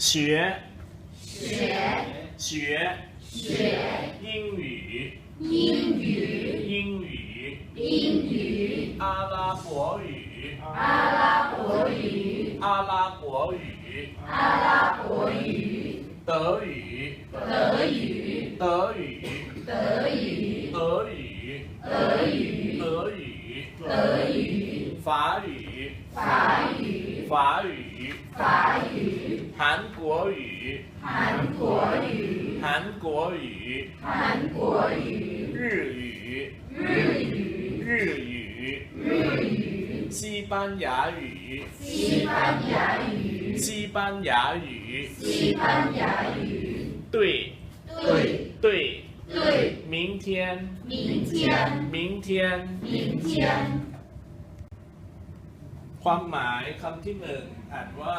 学。学。学。学。英语。英语。英语。英语。阿拉伯语。阿拉伯语。阿拉伯语。阿拉伯语。德语。德语。德语。德语。德语。德语。德语。德语。法语。法语。法语。法语韩国语韩国语韩国语韩国语日语日语日语日语西班牙语西班牙语西班牙语西班牙语对对对对明天明天明天明天ความหมายคำที่หนึ่งอ่านว่า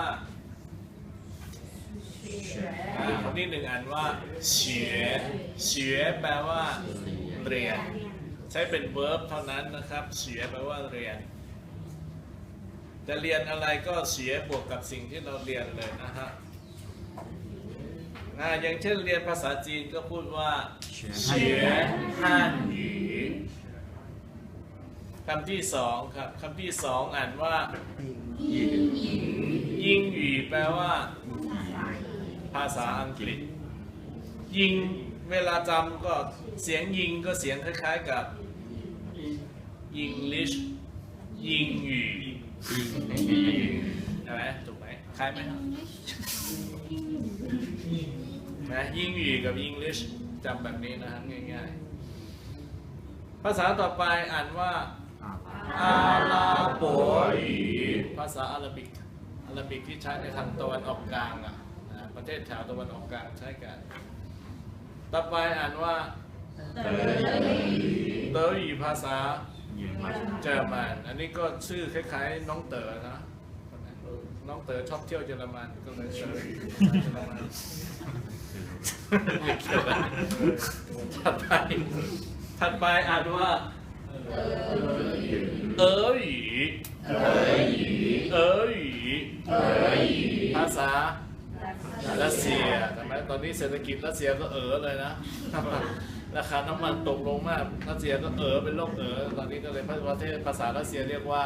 อ่าคำที่หนึ่งอ่านว่าเฉียเฉียแปลว่าเรียน ใช้เป็น verb เท่านั้นนะครับเฉียแปลว่าเรียน จะเรียนอะไรก็เสียบวกกับสิ่งที่เราเรียนเลยนะฮะอ่าอย่างเช่นเรียนภาษาจีนก็พูดว่าเฉียฮั่นหยูคำที่สองครับคำที่สองอ่านว่ายิงหยีแปลว่า ภาษาอังกฤษ ยิงเวลาจำก็เสียงยิงก็เสียงคล้ายๆกับ English ยิงหยีใช่ไหมถูกไหมคล้ายไหมนะยิงหยีกับ English จำแบบนี้นะครับง่ายๆ ภาษาต่อไปอ่านว่าอาราโบอีภาษาอาหรับิกอาหรับิกที่ใช้ในทางตะวันออกกลางอะนะ ประเทศชาวตะวันออกกลางใช้กัน ต่อไปอ่านว่าเตอเตอร์อีภาษาเยอรมัน อันนี้ก็ชื่อคล้ายๆ น้องเต๋อนะ น้องเต๋อชอบเที่ยวเยอรมันก็เลยเจอเยอรมันถัดไปถัดไปอ่านว่าเอ๋ยเอ๋ยเอ๋ยภาษา รัสเซียใช่ไหมตอนนี้เศรษฐกิจรัสเซียก็เออเลยนะ ราคาน้ำมันตกลงมากรัสเซียก็เออเป็นโรคเออตอนนี้ก็เลยประเทศภาษารัสเซียเรียกว่า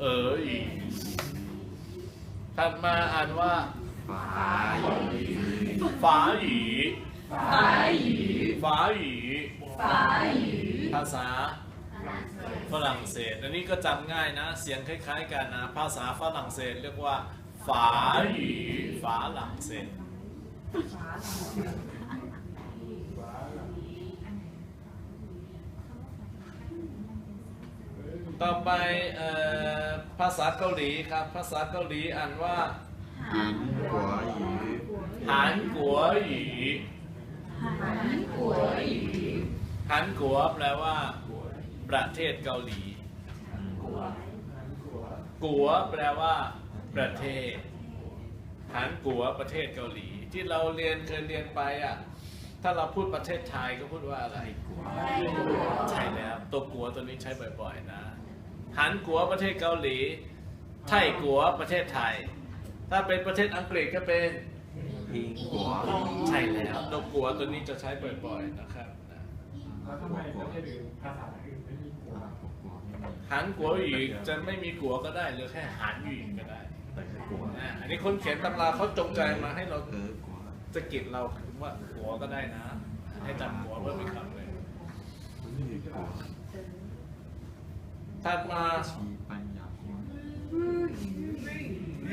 เอออีถัดมาอ่านว่าฝาหยีฝาหยีฝาหยีภาษาฝรั่งเศส อันนี้ก็จำง่ายนะ เสียงคล้าย ๆ กันนะ ภาษาฝรั่งเศสเรียกว่า ฝาหยีฝาหลังเศส ต่อไปเอ่อภาษาเกาหลีครับ ภาษาเกาหลีอ่านว่า 韩国语， หานกัวหยีหานกัวแปลว่า ประเทศเกาหลี กัวแปลว่า ประเทศหานกัวประเทศเกาหลี ที่เราเรียนเคยเรียนไปอะถ้าเราพูดประเทศไทยก็พูดว่าอะไรใช่แล้วตัวกัวตัวนี้ใช้บ่อยๆนะหันกัวประเทศเกาหลี ไทยกัวประเทศไทย ถ้าเป็นประเทศอังกฤษก็เป็น苹果，ใช่แล้วตัวกัวตัวนี้จะใช้บ่อยๆนะครับนะแล้วทำไมประเทศอื่นภาษาอื่นไม่มีกัวหันกัวหยีจะไม่มีกัวก็ได้หรือแค่หันหยีก็ได้ อันนี้คนเขียนตำราเขาจงใจมาให้เราเสะกิดเราว่าหัวก็ได้นะ ให้จำหัวเพื่อไปขับเลยมัถัดมาษาอหยี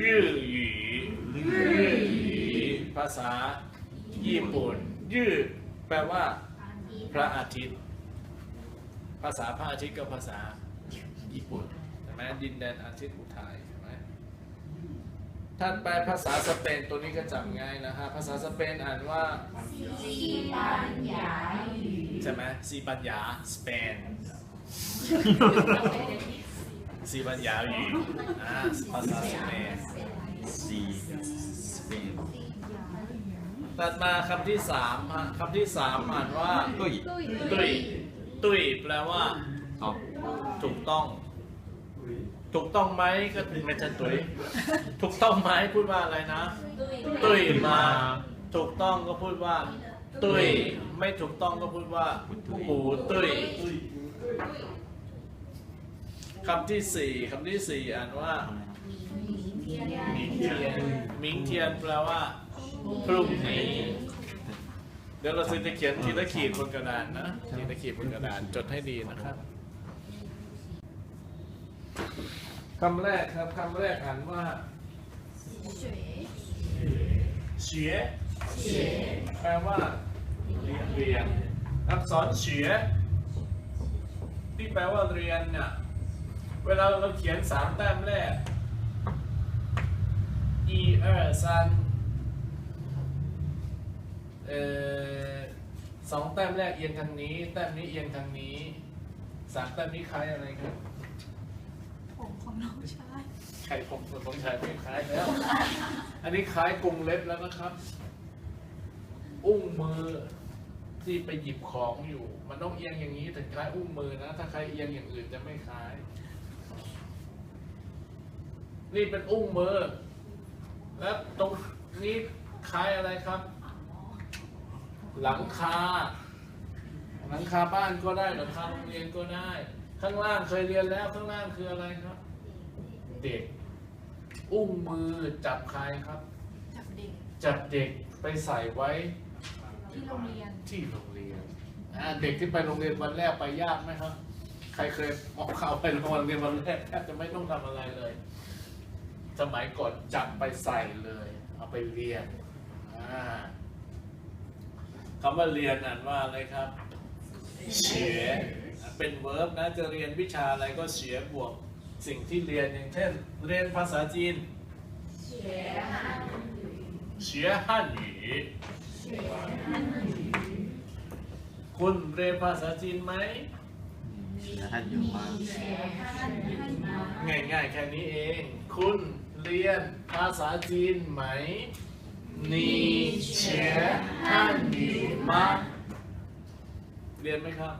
ยื้อหยีภาษาญี่ปุ่น ยื้อแปลว่า พระอาทิตย์ ภาษาพระอาทิตย์ก็ภาษาญี่ปุ่นใช่ไหมดินแดนอาทิตย์อุทัย ท่านแปลภาษาสเปนตัวนี้ก็จำง่ายนะฮะ ภาษาสเปนอ่านว่าซีบัญญาใช่ไหมซีบัญญาสเปนซีบัญญาอยู่ภาษาสเปนซีสเปนตัดมาคำที่สามคำที่สามอ่านว่าตุยตุยตุยแปลว่าถูกต้อง ถูกต้องไหมก็ไม่ใช่ตุยถูกต้องไหมพูดว่าอะไรนะ ตุยมา ถูกต้องก็พูดว่า ตุยไม่ถูกต้องก็พูดว่าปูตุยคำที่สี่คำที่สี่อ่านว่าทำไมครับมิงเทียนมิงเทียนแปลว่าพรุ่งนี้เดี๋ยวเราจะเขียนทีละขีดบนกระดานนะทีละขีดบนกระดานจดให้ดีนะครับ คำแรกครับคำแรกอ่านว่าเฉียแปลว่าเรียนอักษรเฉียที่แปลว่าเรียนเนี่ยเวลาเราเขียนสามแต้มแรกอีเออซันเอ่อสองแต้มแรกเอียงทางนี้ แต้มนี้เอียงทางนี้สามแต้มนี้คล้ายอะไรครับ ของน้องชาย ไข่ผมส่วนของชายไม่คล้ายแล้ว อันนี้คล้ายกรงเล็บแล้วนะครับ อุ้งมือที่ไปหยิบของอยู่ มันต้องเอียงอย่างนี้ถึงคล้ายอุ้งมือนะ ถ้าใครเอียงอย่างอื่นจะไม่คล้าย นี่เป็นอุ้งมือ แล้วตรงนี้คล้ายอะไรครับ หลังคา หลังคาบ้านก็ได้หลังคาโรงเรียนก็ได้ ข้างล่างเคยเรียนแล้วข้างล่างคืออะไรครับ เด็ก อุ้งมือจับใครครับ จับเด็กจับเด็กไปใส่ไว้ที่โรงเรียนที่โรงเรียนอ่าเด็กที่ไปโรงเรียนวันแรกไปยากไหมครับ ใครเคยออกข่าวไปโรงเรียนวันแรกแทบจะไม่ต้องทำอะไรเลย สมัยก่อนจับไปใส่เลย เอาไปเรียนอ่าคำว่าเรียนอ่านว่าอะไรครับเฉียเป็นเวิร์บนะจะเรียนวิชาอะไรก็เฉียบวก สิ่งที่เรียนอย่างเช่น เรียนภาษาจีนเฉียฮั่นหยีคุณเรียนภาษาจีนไหมท่านอยู่มาง่ายๆแค่นี้เอง คุณเรียนภาษาจีนไหมนี่เฉียฮั่นหยีมเรียนไหมครับ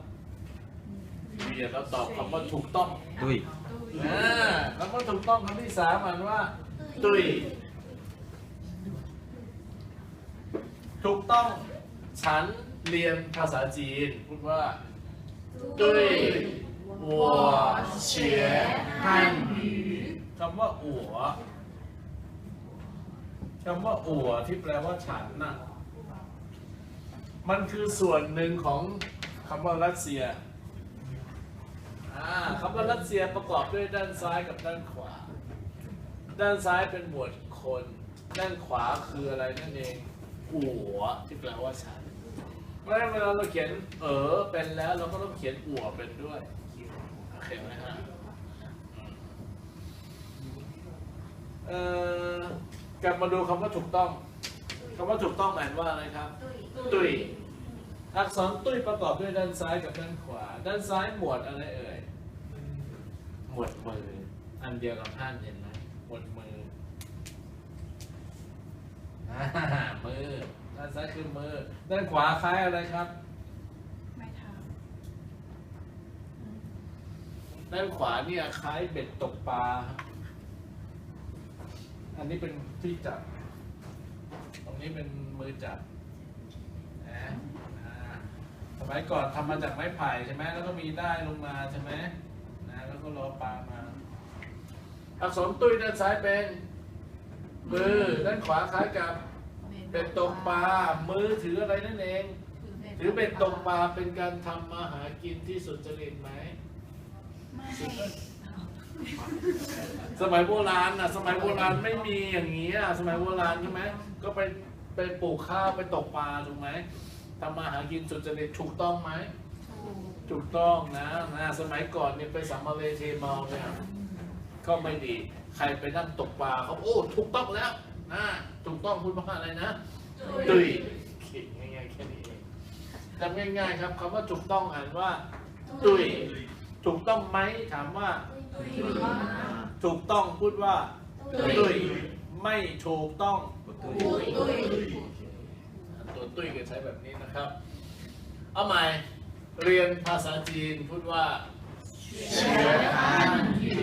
เรียนแล้วตอบคำว่าถูกต้องด้วย อ่าแล้วก็ถูกต้องคำที่สามอ่นว่า ตุย ถูกต้อง ฉันเรียนภาษาจีน พูดว่า ตุยหัวเฉียฮันคำว่าอัวคำว่าอัวที่แปลว่าฉันน่ะ มันคือส่วนหนึ่งของคำว่ารัสเซีย อ่าคำว่ารัสเซียประกอบด้วยด้านซ้ายกับด้านขวา ด้านซ้ายเป็นหมวดคน ด้านขวาคืออะไรนั่นเองอัวที่แปลว่าฉันเพราะฉะนั้นเวลาเราเขียนเออเป็นแล้วเราก็ต้องเขียนอัวเป็นด้วยโอเคไหมฮะเอ่อกลับมาดูคำว่าถูกต้องคำว่าถูกต้องอ่านว่าอะไรครับ ตุยอักษรตุ้ยประกอบด้วยด้านซ้ายกับด้านขวา ด้านซ้ายหมวดอะไรเอ่ย หมวดมือ อันเดียวกับท่านเห็นไหมหมวดมืออ่ามือด้านซ้ายคือมือด้านขวาคล้ายอะไรครับไม่เท้าด้านขวาเนี่ยคล้ายเบ็ดตกปลาอันนี้เป็นที่จับ ตรงนี้เป็นมือจับนะอ่าสมัยก่อนทำมาจากไม้ไผ่ใช่ไหมแล้วก็มีได้ายลงมาใช่ไหมนะแล้ว ก็รอปลามาอักษรตุ้ยด้านซ้ายเป็น มือด้านขวาคล้ายกับเบ็ดตกปลา มือถืออะไรนั่นเอง ถือเบ็ดตกปลาเป็นการทำมาหากินที่สุจริตไหมไม่สมัยโบราณน่ะ สมัยโบราณไม่มีอย่างนี้อะสมัยโบราณใช่ไหมก็ไปไปปลูกข้าวไปตกปลาถูกไหมทำมาหากินสุจริตถูกต้องไหม ถูกถูกต้องนะนะสมัยก่อนเนี่ยไปสัมมาเลเทเมาเนี่ยก็ไม่ดี ใครไปนั่งตกปลาเขาโอ้ถูกต้องแล้วนะถูกต้องพูดว่าอะไรนะตุยขีดง่ายๆแค่นี้เองจำง่ายๆครับคำว่าถูกต้องอ่านว่าตุยถูกต้องไหมถามว่า ถูกต้องพูดว่าตุยไม่ถูกต้องตุ้ยตัวตุ้ยก็ใช้แบบนี้นะครับ เอาใหม่ เรียนภาษาจีนพูดว่าเฉียนผี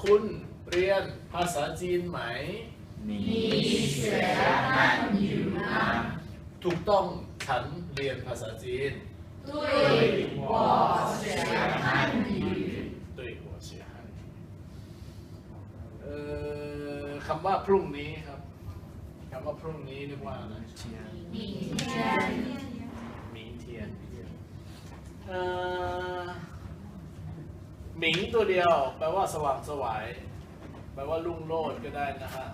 คุณเรียนภาษาจีนไหมมีเฉียนอยูนะถูกต้องฉันเรียนภาษาจีนด้วยหัวเฉียนอยู่ด้ยหัวเฉียนเอ่อคำว่าพรุ่งนี้ครับคำว่าพรุ่งนี้เรียกว่าอะไรเชียน หมิงตัวเดียว แปลว่าสว่างสวายแปลว่ารุ่งโรจน์ก็ได้นะฮะ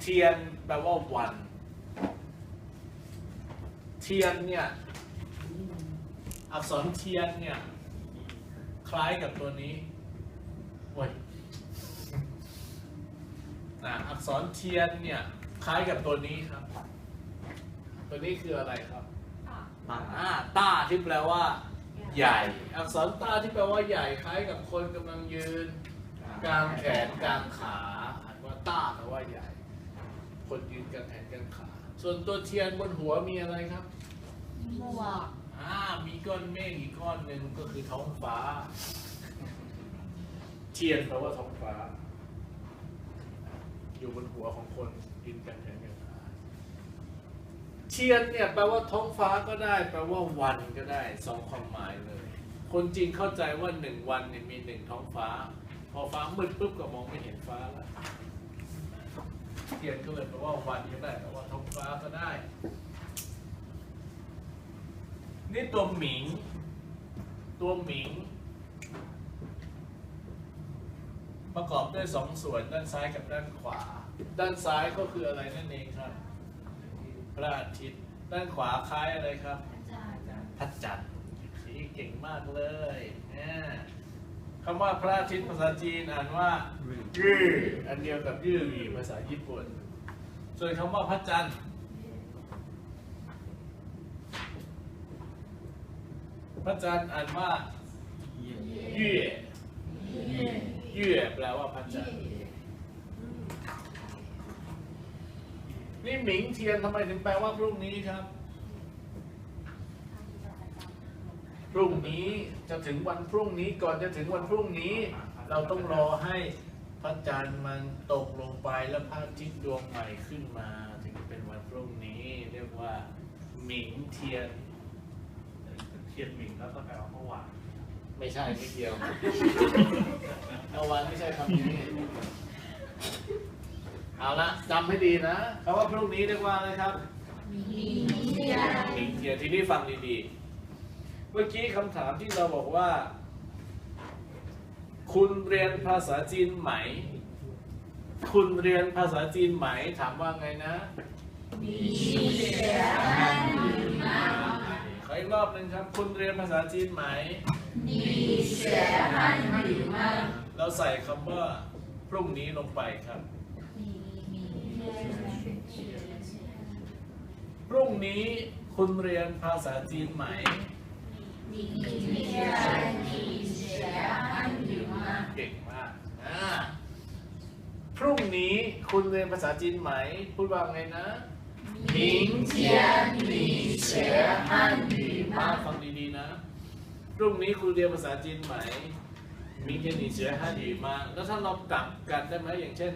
เทียนแปลว่าวัน เทียนเนี่ย อักษรเทียนเนี่ย คล้ายกับตัวนี้โอ้ยนะอักษรเทียนเนี่ย คล้ายกับตัวนี้ครับ ตัวนี้คืออะไรครับ อ่าต้าที่แปลว่า ใหญ่ อักษรต้าที่แปลว่าใหญ่คล้ายกับคนกำลังยืน กลางแขนกลางขาอ่านว่าต้าแปลว่าใหญ่ คนยืนกลางแขนกลางขา ส่วนตัวเทียนบนหัวมีอะไรครับหมวกอ่ามีก้อนเมฆอีกก้อนหนึ่งก็คือท้องฟ้า เทียนแปลว่าท้องฟ้า อยู่บนหัวของคนยืนกันแขน เทียนเนี่ยแปลว่าท้องฟ้าก็ได้ แปลว่าวันก็ได้สองความหมายเลย คนจีนเข้าใจว่าหนึ่งวันเนี่ยมีหนึ่งท้องฟ้า พอฟ้ามืดปุ๊บก็มองไม่เห็นฟ้าแล้วเทียนก็เลยแปลว่าวันก็ได้แปลว่าท้องฟ้าก็ได้ นี่ตัวหมิง ตัวหมิง ประกอบด้วยสองส่วนด้านซ้ายกับด้านขวา ด้านซ้ายก็คืออะไรนั่นเองครับ พระอาทิตย์ด้านขวาคล้ายอะไรครับพระจันทร์สีเก่งมากเลยเนี่ยคำว่าพระอาทิตย์ภาษาจีนอ่านว่ายืออันเดียวกับยือหยีภาษาญี่ปุ่น ส่วนคำว่าพระจันทร์พระจันทร์อ่านว่า雁เย่เย่แปลว่าพระจันทร์นี่ หมิงเทียนทำไมถึงแปลว่าพรุ่งนี้ครับ พรุ่งนี้จะถึงวันพรุ่งนี้ก่อนจะถึงวันพรุ่งนี้ เราต้องรอให้พระจันทร์มันตกลงไปแล้วพระอาทิตย์ดวงใหม่ขึ้นมา ถึงจะเป็นวันพรุ่งนี้ เรียกว่าหมิงเทียนเทียนหมิงแล้วก็แปลว่าเมื่อวานไม่ใช่ไม่เกี่ยวเอาวันไม่ใช่คำนี้ เอาละจำให้ดีนะคำว่าพรุ่งนี้เรียกว่าอะไรครับมิงเทียทีนี้ฟังดีๆ เมื่อกี้คำถามที่เราบอกว่า คุณเรียนภาษาจีนไหม คุณเรียนภาษาจีนไหม ถามว่าไงนะมีเสียขออีกรอบหนึ่งครับ คุณเรียนภาษาจีนไหมมีเสียหันหรือไม่เราใส่คำว่าพรุ่งนี้ลงไปครับ พรุ่งนี้คุณเรียนภาษาจีนไหมเก่งมากพรุ่งนี้คุณเรียนภาษาจีนไหม พูดว่าไงนะมิงเทียนหลีเฉียอันหลีมาฟังดีๆนะ พรุ่งนี้คุณเรียนภาษาจีนไหมมิงเทียนหลีเฉียอันหลีมา แล้วถ้าเรากลับกันได้ไหมอย่างเช่น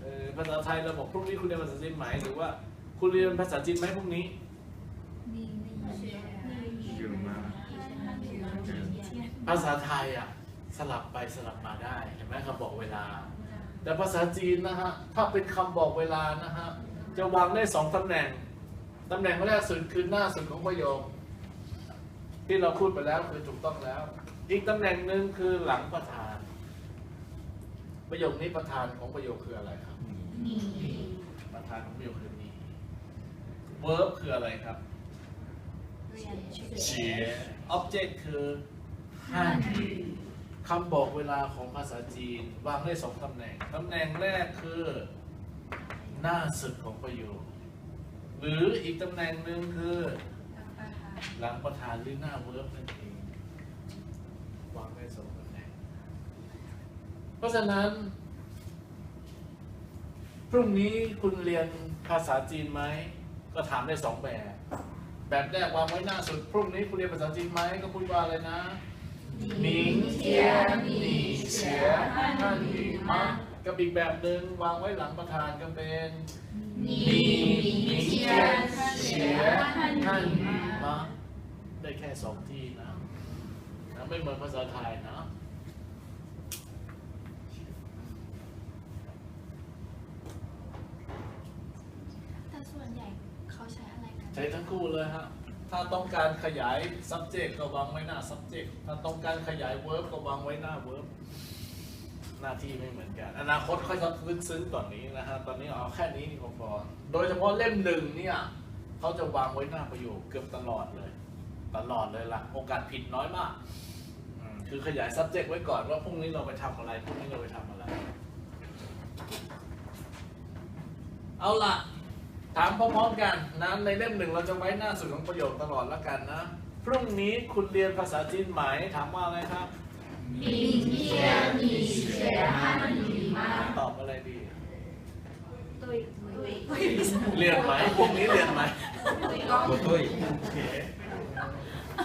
เออภาษาไทยเราบอกพรุ่งนี้คุณเรียนภาษาจีนไหมหรือว่าคุณเรียนภาษาจีนไหมพรุ่งนี้？ภาษาไทยอะสลับไปสลับมาได้เห็นไหมคำบอกเวลา แต่ภาษาจีนนะฮะถ้าเป็นคำบอกเวลานะฮะจะวางได้สองตำแหน่งตำแหน่งแรกสุดคือหน้าสุดของประโยค ที่เราพูดไปแล้วคือถูกต้องแล้ว อีกตำแหน่งหนึ่งคือหลังประธาน ประโยคนี้ประธานของประโยคคืออะไรครับประธานของประโยคคือมี verb คืออะไรครับ เรียนเฉีย object คือฮันคำบอกเวลาของภาษาจีนวางได้สองตำแหน่ง ตำแหน่งแรกคือ หน้าสุดของประโยค หรืออีกตำแหน่งหนึ่งคือประธานหลังประธานหรือหน้าเวิร์บนั่นเองวางได้สองตำแหน่ง เพราะฉะนั้น พรุ่งนี้คุณเรียนภาษาจีนไหม ก็ถามได้สองแบบ แบบแรกวางไว้หน้าสุด พรุ่งนี้คุณเรียนภาษาจีนไหมก็พูดว่าอะไรนะหนิงเทียนหนีเฉียท่านหนีมะกับอีกแบบหนึ่งวางไว้หลังประธานก็เป็นหนีเทียนเฉียท่านหนีมะได้แค่สองที่นะนะไม่เหมือนภาษาไทยนะ ใช้ทั้งคู่เลยฮะ ถ้าต้องการขยาย subject ก็วางไว้หน้า subject ถ้าต้องการขยาย verb ก็วางไว้หน้า verb หน้าที่ไม่เหมือนกัน อนาคตค่อยลึกซึ้งก่อนนี้นะฮะ ตอนนี้เอาแค่นี้ก็พอ โดยเฉพาะเล่มหนึ่งเนี่ยเขาจะวางไว้หน้าประโยคเกือบตลอดเลย ตลอดเลยล่ะ โอกาสผิดน้อยมาก คือขยาย subject ไว้ก่อนว่าพรุ่งนี้เราไปทำอะไร พรุ่งนี้เราไปทำอะไร เอาล่ะ ถามพร้อมๆกันนะในเล่มหนึ่งเราจะไว้หน้าสุดของประโยคตลอดแล้วกันนะ พรุ่งนี้คุณเรียนภาษาจีนไหมถามว่าอะไรครับมีเทียมีเสียฮันมีมาตอบอะไรดีตุยตุยเรียนไหมพรุ่งนี้เรียนไหมปูตุ้ยโอเ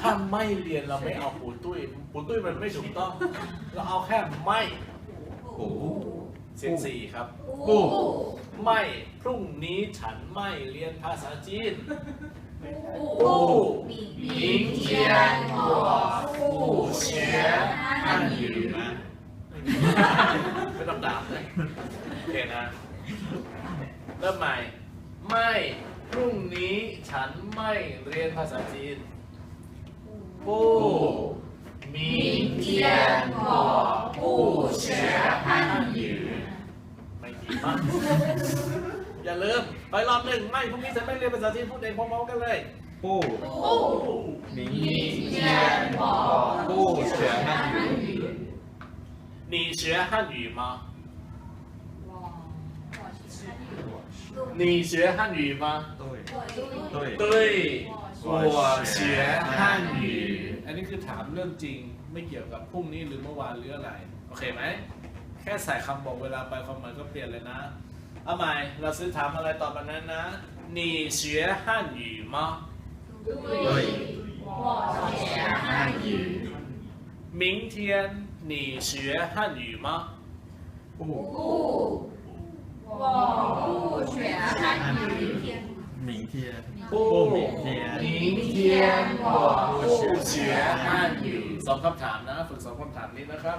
ถ้าไม่เรียนเราไม่เอาปูตุ้ยปูตุ้ยมันไม่ถูกต้อง เราเอาแค่ไม่หูเสียงสี่ครับปู ไม่พรุ่งนี้ฉันไม่เรียนภาษาจีน 不，明天我不学汉语。 ไม่ต้องด่าเลยโอเคนะ เริ่มใหม่ ไม่พรุ่งนี้ฉันไม่เรียนภาษาจีนปูมี 明天我不学汉语。 ไม่ดีมากอย่าลืม ไปรอบหนึ่งไม่พรุ่งนี้ฉันไม่เรียนภาษาจีนพูดเองพร้อมๆกันเลย ปู 不， 明明天我不学汉语你学汉语吗你学汉语吗对对对我我学学汉汉语语อันนี้คือถามเรื่องจริงไม่เกี่ยวกับพรุ่งนี้หรือเมื่อวานหรืออะไร โอเคไหม แค่ใส่คำบอกเวลาไปความหมายก็เปลี่ยนเลยนะ เอาใหม่เราซื้อถามอะไรตอบแบบนั้นนะ你学汉语吗对我学汉语。明天你学汉语吗ปู 不，我不学汉语。明天不明天明天我不学汉语สองคำถามนะฝึกสองคำถามนี้นะครับ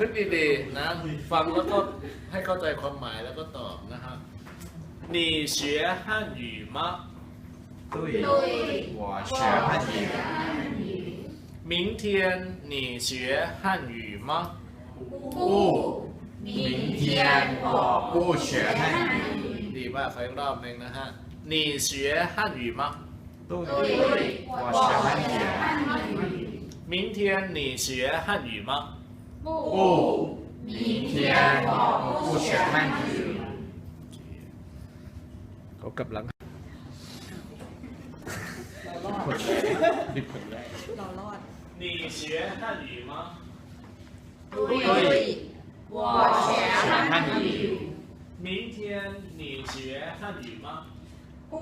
นึกดีๆนะ ฟังแล้วก็ให้เข้าใจความหมายแล้วก็ตอบนะฮะ你学汉语吗对对，我学汉语明天你学汉语吗不，明天我不学汉语。 ดีมากขออีกรอบหนึ่งนะฮะ你学汉语吗对对，我我学汉学语汉语。明天你学汉语吗 不，不明天我不学汉语。 เขากำลัง ดิบคนแรก เรารอด 你学汉语吗对，我学汉语。明天你学汉语吗不，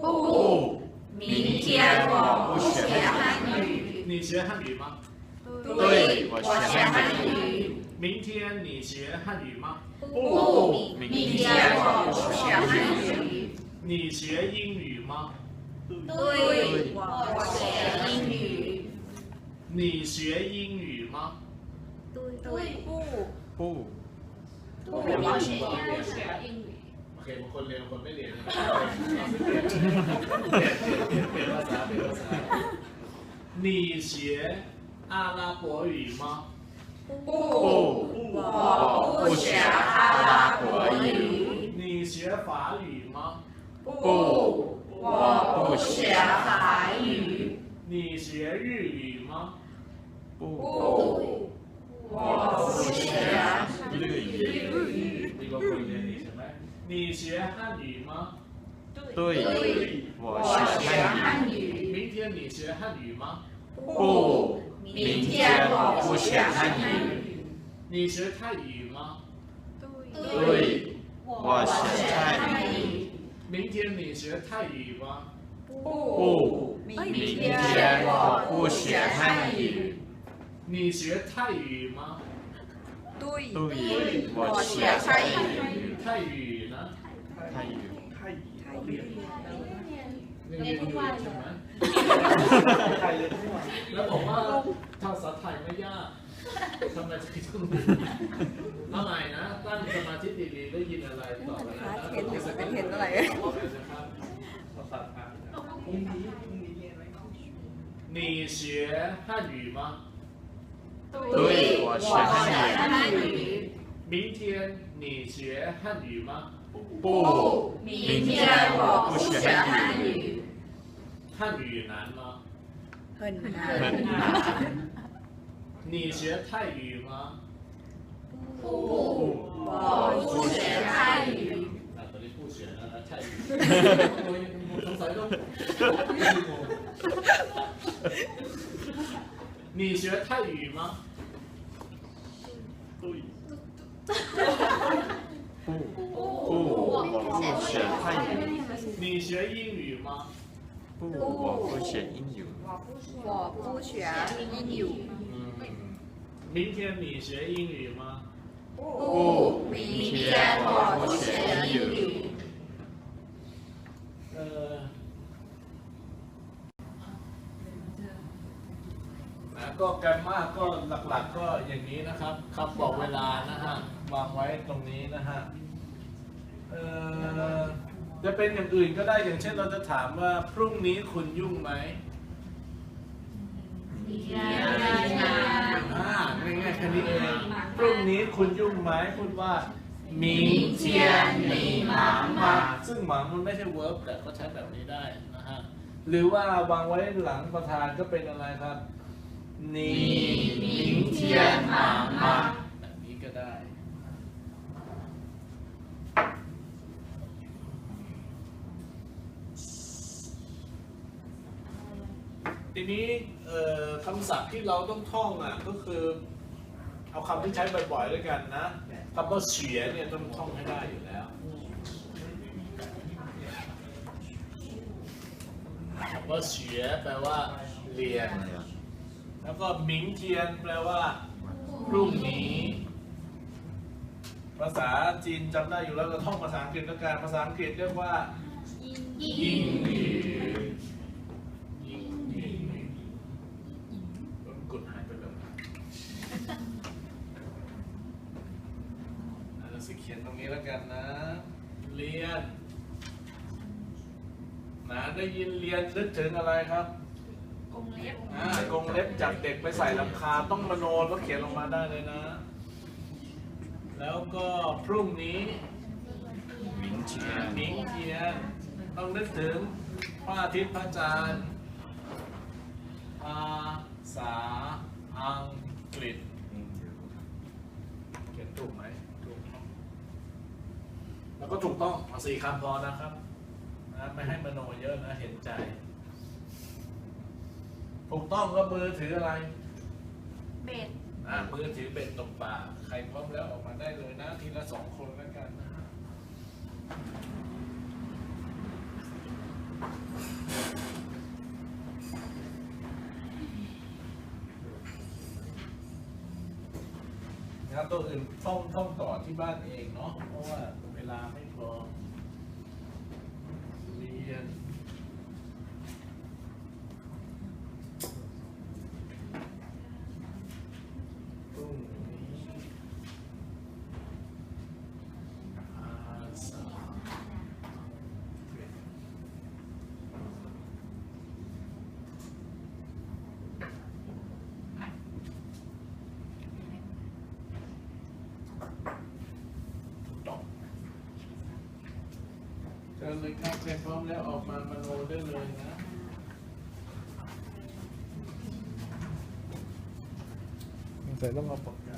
明天我不学汉语。你学汉语吗对，我学汉语。 明天你学汉语吗不，明天我不学汉语。你学英语吗对，我学英语。你学英语吗ตุยตุยปู ปู 不，我学英语。 โอเคบางคนเรียนบางคนไม่เรียนเปลี่ยนเปลี่ยนเปลี่ยนภาษาเปลี่ยนภาษา你学阿拉伯语吗 不，我不学阿拉伯语。你学法语吗？不，我不学法语。你学日语吗？不，我不学日语。你你学汉语吗？对，我学汉语。明天你学汉语吗？不。明天我不学汉语，你学泰语吗？对，我学泰语。明天你学泰语吗？不，明天我不学汉语。你学泰语吗？对，我学泰语。泰语呢？泰语，泰语。 แล้วบอกว่าภาษาไทยไม่ยากทำไมถึงต้องเอาใหม่นะ ตั้งสมาธิดีๆได้ยินอะไรต่อไปนะ เห็นอยู่เป็นเห็นอะไร นะครับ ภาษาไทยนะ 你学汉语吗？对，我学汉语。明天你学汉语吗？不，明天我不学汉语。 汉语难吗？很难。很难。你学泰语吗？不，不我不学泰语。那肯定不学了，那泰语。我我从啥都。你学泰语吗？不，不，不，我不。学泰语。你学英语吗？不，我不学英语。我不学英语嗯。明天你学英语吗？不，明天我不学英语。呃。นะก็แกรมมาก็หลักๆก็อย่างนี้นะครับคำบอกเวลานะฮะวางไว้ตรงนี้นะฮะเอ่อ จะเป็นอย่างอื่นก็ได้อย่างเช่นเราจะถามว่าพรุ่งนี้คุณยุ่งไหมมีไอ่าง่ายๆแค่นี้เองพรุ่งนี้คุณยุ่งไหมพูดว่ามีเชียนมีหมามาซึ่งหมามันไม่ใช่เวิร์บแต่ก็ใช้แบบนี้ได้นะฮะหรือว่าวางไว้หลังประธานก็เป็นอะไรครับ นีมีเชียนหมามา ทีนี้คำศัพท์ที่เราต้องท่องอะก็คือเอาคำที่ใช้บ่อยๆด้วยกันนะคำว่าเฉียเนี่ยต้องท่องให้ได้อยู่แล้วคำว่าเฉียแปลว่าเรียน แล้วก็หมิงเทียนแปลว่าพรุ่งนี้ ภาษาจีนจำได้อยู่แล้วเราท่องภาษาอังกฤษแล้วกันภาษาอังกฤษเรียกว่ายิงหยียิงหยีมันกดหายไปแบบนั้นอะเราสิเขียนตรงนี้แล้วกันนะ เรียนนะได้ยินเรียนนึกถึงอะไรครับกงเล็บอ่ากรงเล็บจับเด็กไปใส่ลำคาญต้องมโนแล้วเขียนลงมาได้เลยนะ แล้วก็พรุ่งนี้明天มิงเทียนต้องนึกถึงพระอาทิตย์พระจันทร์ภาษาอังกฤษเขียนถูกไหมถูกต้องแล้วก็ถูกต้องเอาสี่คำพอนะครับนะ ไม่ให้มโนเยอะนะเห็นใจ ถูกต้องก็มือถืออะไร เบ็ดอ่ามือถือเบ็ดตกปลาใครพร้อมแล้วออกมาได้เลยนะทีละสองคนแล้วกันนะฮะงานตัวอื่นท่องท่องต่อที่บ้านเองเนาะเพราะว่าเวลาไม่ พอเรียน พรุ่งนี้ภาษาอังกฤษถูกต้อง เชิญเลยครับใครพร้อมแล้วออกมามโนได้เลยนะใส่ต้องเอาปากกา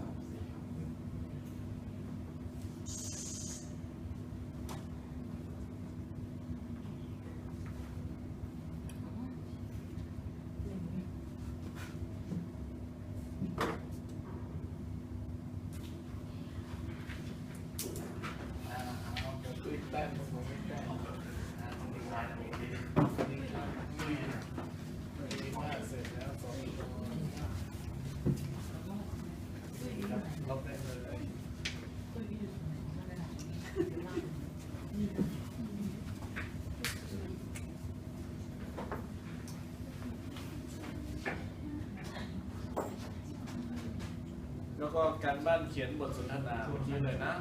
การบ้านเขียนบทสนทนาเมื่อกี้เลยนะ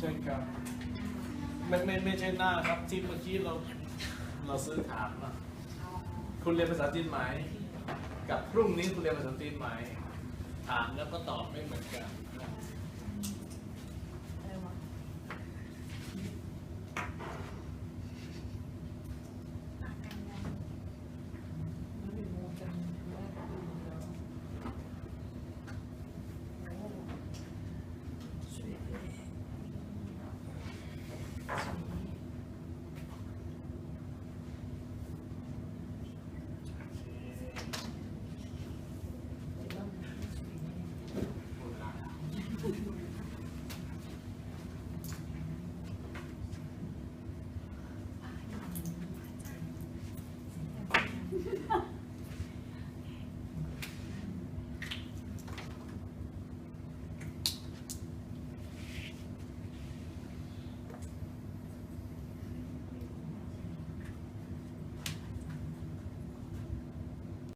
ใช่ครับไม่ไม่ไม่ใช่หน้าครับที่เมื่อกี้เราเราซื้อถามอะคุณเรียนภาษาจีนไหม กับพรุ่งนี้คุณเรียนภาษาจีนไหม ถามแล้วก็ตอบไม่เหมือนกัน